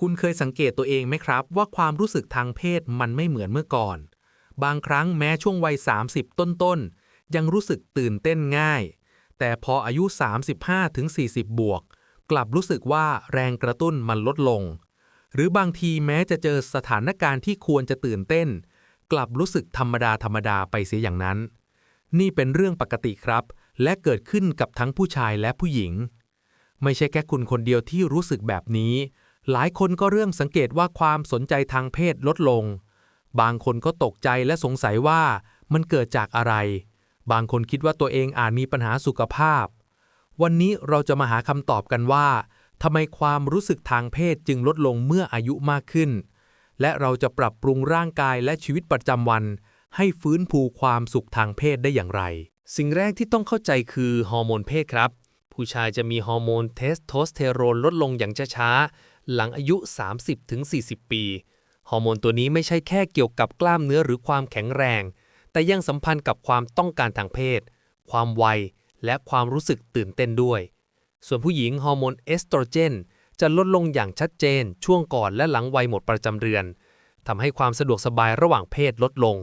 คุณเคยสังเกตตัวเองไหมครับ ว่าความรู้สึกทางเพศมันไม่เหมือนเมื่อก่อน บางครั้งแม้ช่วงวัย 30 ต้นๆ ยังรู้สึกตื่นเต้นง่าย แต่พออายุ 35-40 บวก กลับรู้สึกว่าแรงกระตุ้นมันลดลง หรือบางทีแม้จะเจอสถานการณ์ที่ควรจะตื่นเต้น กลับรู้สึกธรรมดาธรรมดาไปเสียอย่างนั้น นี่เป็นเรื่องปกติครับ และเกิดขึ้นกับทั้งผู้ชายและผู้หญิง ไม่ใช่แค่คุณคนเดียวที่รู้สึกแบบนี้ หลายคนก็เริ่มสังเกตว่าความสนใจทางเพศลดลง บางคนก็ตกใจและสงสัยว่ามันเกิดจากอะไร บางคนคิดว่าตัวเองอาจมีปัญหาสุขภาพ วันนี้เราจะมาหาคำตอบกันว่าทำไมความรู้สึกทางเพศจึงลดลงเมื่ออายุมากขึ้น และเราจะปรับปรุงร่างกายและชีวิตประจำวัน ให้ฟื้นฟูความสุขทางเพศได้อย่างไร สิ่งแรกที่ต้องเข้าใจคือฮอร์โมนเพศครับ ผู้ชายจะมีฮอร์โมนเทสโทสเตอโรนลดลงอย่างช้าๆ หลังอายุ 30-40 ปี ฮอร์โมนตัวนี้ไม่ใช่แค่เกี่ยวกับกล้ามเนื้อหรือความแข็งแรง แต่ยังสัมพันธ์กับความต้องการทางเพศ ความไวและความรู้สึกตื่นเต้นด้วย ส่วนผู้หญิงฮอร์โมนเอสโตรเจน จะลดลงอย่างชัดเจน ช่วงก่อนและหลังวัยหมดประจำเดือนทำให้ความสะดวกสบายระหว่างเพศลดลง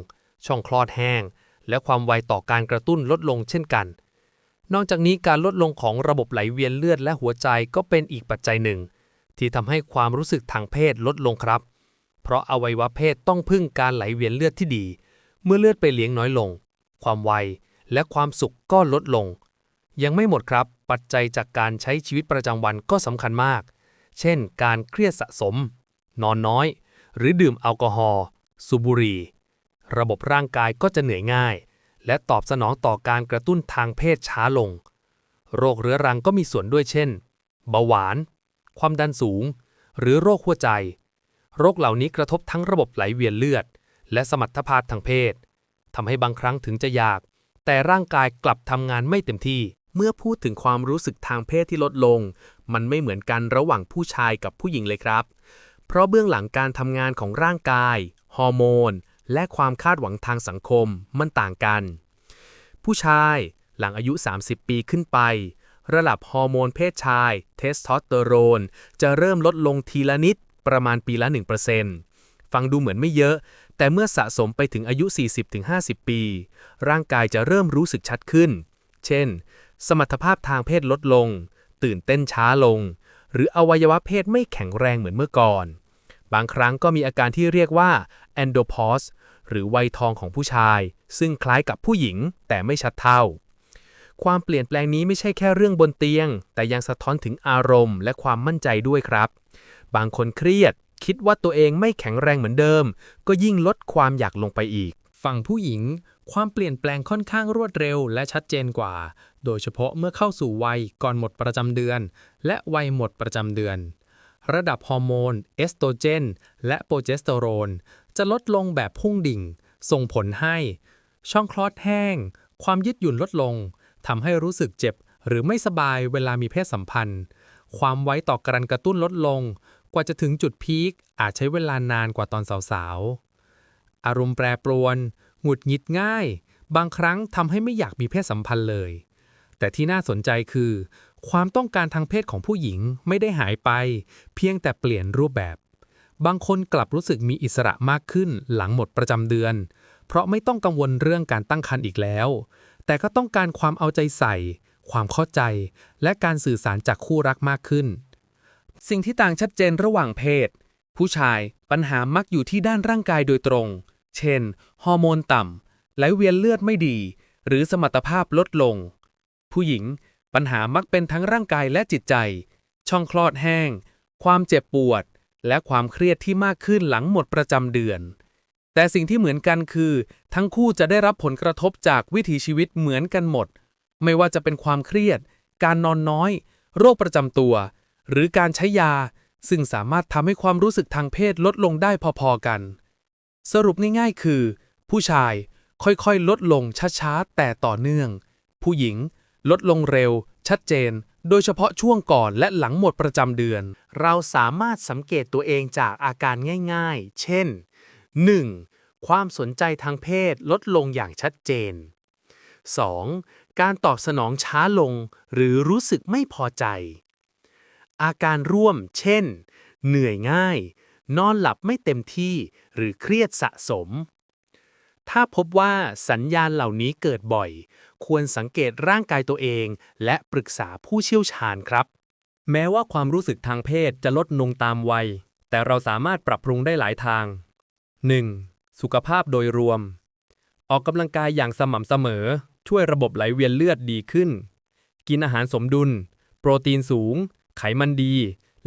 ช่องคลอดแห้ง และความไวต่อการกระตุ้นลดลงเช่นกัน นอกจากนี้การลดลงของระบบไหลเวียนเลือดและหัวใจก็เป็นอีกปัจจัยหนึ่ง ที่ทำให้ความรู้สึกทางเพศลดลงครับ เพราะอวัยวะเพศต้องพึ่งการไหลเวียนเลือดที่ดี เมื่อเลือดไปเลี้ยงน้อยลง ความไวและความสุขก็ลดลง ยังไม่หมดครับ ปัจจัยจากการใช้ชีวิตประจำวันก็สำคัญมาก เช่น การเครียดสะสม นอนน้อย หรือดื่มแอลกอฮอล์สูบบุหรี่ ระบบร่างกายก็จะเหนื่อยง่าย และตอบสนองต่อการกระตุ้นทางเพศช้าลง โรคเรื้อรังก็มีส่วนด้วยเช่น เบาหวาน ความดันสูง หรือโรคหัวใจ โรคเหล่านี้กระทบทั้งระบบไหลเวียนเลือด และสมรรถภาพทางเพศทำให้บางครั้งถึงจะอยาก แต่ร่างกายกลับทำงานไม่เต็มที่ เมื่อพูดถึงความรู้สึกทางเพศที่ลดลง มันไม่เหมือนกันระหว่างผู้ชายกับผู้หญิงเลยครับ เพราะเบื้องหลังการทำงานของร่างกาย ฮอร์โมน และความคาดหวังทางสังคมมันต่างกัน ผู้ชายหลังอายุ 30 ปีขึ้นไป ระดับฮอร์โมนเพศชาย เทสโทสเตอโรน จะเริ่มลดลงทีละนิดประมาณปีละ 1%ฟังดูเหมือนไม่เยอะ แต่เมื่อสะสมไปถึงอายุ 40-50 ปี ร่างกายจะเริ่มรู้สึกชัดขึ้น เช่น สมรรถภาพทางเพศลดลง ตื่นเต้นช้าลง หรืออวัยวะเพศไม่แข็งแรงเหมือนเมื่อก่อน บางครั้งก็มีอาการที่เรียกว่า andropause หรือวัยทองของผู้ชาย ซึ่งคล้ายกับผู้หญิงแต่ไม่ชัดเท่า ความเปลี่ยนแปลงนี้ไม่ใช่แค่เรื่องบนเตียง แต่ยังสะท้อนถึงอารมณ์ และความมั่นใจด้วยครับ บางคนเครียด คิดว่าตัวเองไม่แข็งแรงเหมือนเดิม ก็ยิ่งลดความอยากลงไปอีก ฝั่งผู้หญิง ความเปลี่ยนแปลงค่อนข้างรวดเร็ว และชัดเจนกว่า โดยเฉพาะเมื่อเข้าสู่วัยก่อนหมดประจำเดือน และวัยหมดประจำเดือน ระดับฮอร์โมนเอสโตรเจน และโปรเจสเตอโรน จะลดลงแบบพุ่งดิ่ง ส่งผลให้ ช่องคลอดแห้ง ความยืดหยุ่นลดลง ทำให้รู้สึกเจ็บหรือไม่สบายเวลามีเพศสัมพันธ์ ความไว้ต่อการกระตุ้นลดลง กว่าจะถึงจุดพีคอาจใช้เวลานานกว่าตอนสาวๆ อารมณ์แปรปรวน หงุดหงิดง่าย บางครั้งทำให้ไม่อยากมีเพศสัมพันธ์เลย แต่ที่น่าสนใจคือ ความต้องการทางเพศของผู้หญิงไม่ได้หายไป เพียงแต่เปลี่ยนรูปแบบ บางคนกลับรู้สึกมีอิสระมากขึ้นหลังหมดประจำเดือน เพราะไม่ต้องกังวลเรื่องการตั้งครรภ์อีกแล้ว แต่ก็ต้องการความเอาใจใส่ ความเข้าใจ และการสื่อสารจากคู่รักมากขึ้น สิ่งที่ต่างชัดเจนระหว่างเพศ ผู้ชายปัญหามักอยู่ที่ด้านร่างกายโดยตรง เช่น ฮอร์โมนต่ำไหลเวียนเลือดไม่ดี หรือสมรรถภาพลดลง ผู้หญิงปัญหามักเป็นทั้งร่างกายและจิตใจ ช่องคลอดแห้ง ความเจ็บปวด และความเครียดที่มากขึ้นหลังหมดประจำเดือน แต่สิ่งที่เหมือนกันคือ ทั้งคู่จะได้รับผลกระทบจากวิถีชีวิตเหมือนกันหมด ไม่ว่าจะเป็นความเครียด การนอนน้อย โรคประจำตัว หรือการใช้ยา ซึ่งสามารถทำให้ความรู้สึกทางเพศลดลงได้พอๆกัน สรุปง่ายๆคือ ผู้ชายค่อยๆ ลดลงช้าๆ แต่ต่อเนื่อง ผู้หญิง ลดลงเร็ว ชัดเจน โดยเฉพาะช่วงก่อนและหลังหมดประจำเดือน เราสามารถสังเกตตัวเองจากอาการง่ายๆ เช่น 1. ความสนใจทางเพศลดลงอย่างชัดเจน 2. การตอบสนองช้าลงหรือรู้สึกไม่พอใจ อาการร่วม เช่น เหนื่อยง่าย นอนหลับไม่เต็มที่หรือเครียดสะสม ถ้าพบว่าสัญญาณเหล่านี้เกิดบ่อย ควรสังเกตร่างกายตัวเอง และปรึกษาผู้เชี่ยวชาญครับ แม้ว่าความรู้สึกทางเพศจะลดลงตามวัย แต่เราสามารถปรับปรุงได้หลายทาง 1. สุขภาพโดยรวม ออกกำลังกายอย่างสม่ำเสมอ ช่วยระบบไหลเวียนเลือดดีขึ้น กินอาหารสมดุล โปรตีนสูง ไขมันดี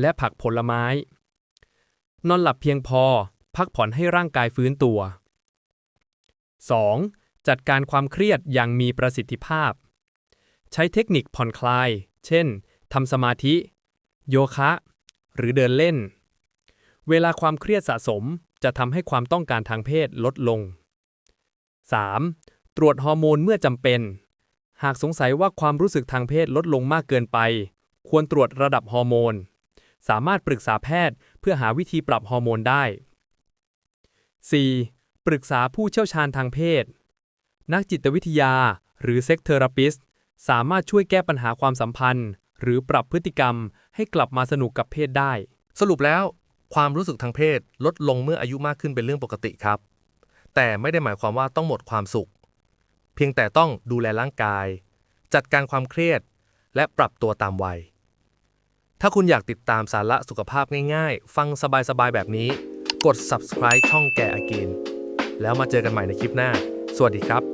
และผักผลไม้ นอนหลับเพียงพอ พักผ่อนให้ร่างกายฟื้นตัว 2. จัดการความเครียดอย่างมีประสิทธิภาพ ใช้เทคนิคผ่อนคลาย เช่นทำสมาธิ โยคะ หรือเดินเล่น เวลาความเครียดสะสม จะทำให้ความต้องการทางเพศลดลง 3. ตรวจฮอร์โมนเมื่อจำเป็น หากสงสัยว่าความรู้สึกทางเพศลดลงมากเกินไป ควรตรวจระดับฮอร์โมน สามารถปรึกษาแพทย์เพื่อหาวิธีปรับฮอร์โมนได้ 4. ปรึกษาผู้เชี่ยวชาญทางเพศ นักจิตวิทยา หรือเซ็กเทอราปิสต์สามารถช่วยแก้ปัญหาความสัมพันธ์ หรือปรับพฤติกรรมให้กลับมาสนุกกับเพศได้ สรุปแล้ว ความรู้สึกทางเพศลดลงเมื่ออายุมากขึ้นเป็นเรื่องปกติครับ แต่ไม่ได้หมายความว่าต้องหมดความสุข เพียงแต่ต้องดูแลร่างกาย จัดการความเครียด และปรับตัวตามวัย ถ้าคุณอยากติดตามสาระสุขภาพง่ายๆ ฟังสบายๆ แบบนี้ กด subscribe ช่องแกอากินแล้วมาเจอกันใหม่ในคลิปหน้า สวัสดีครับ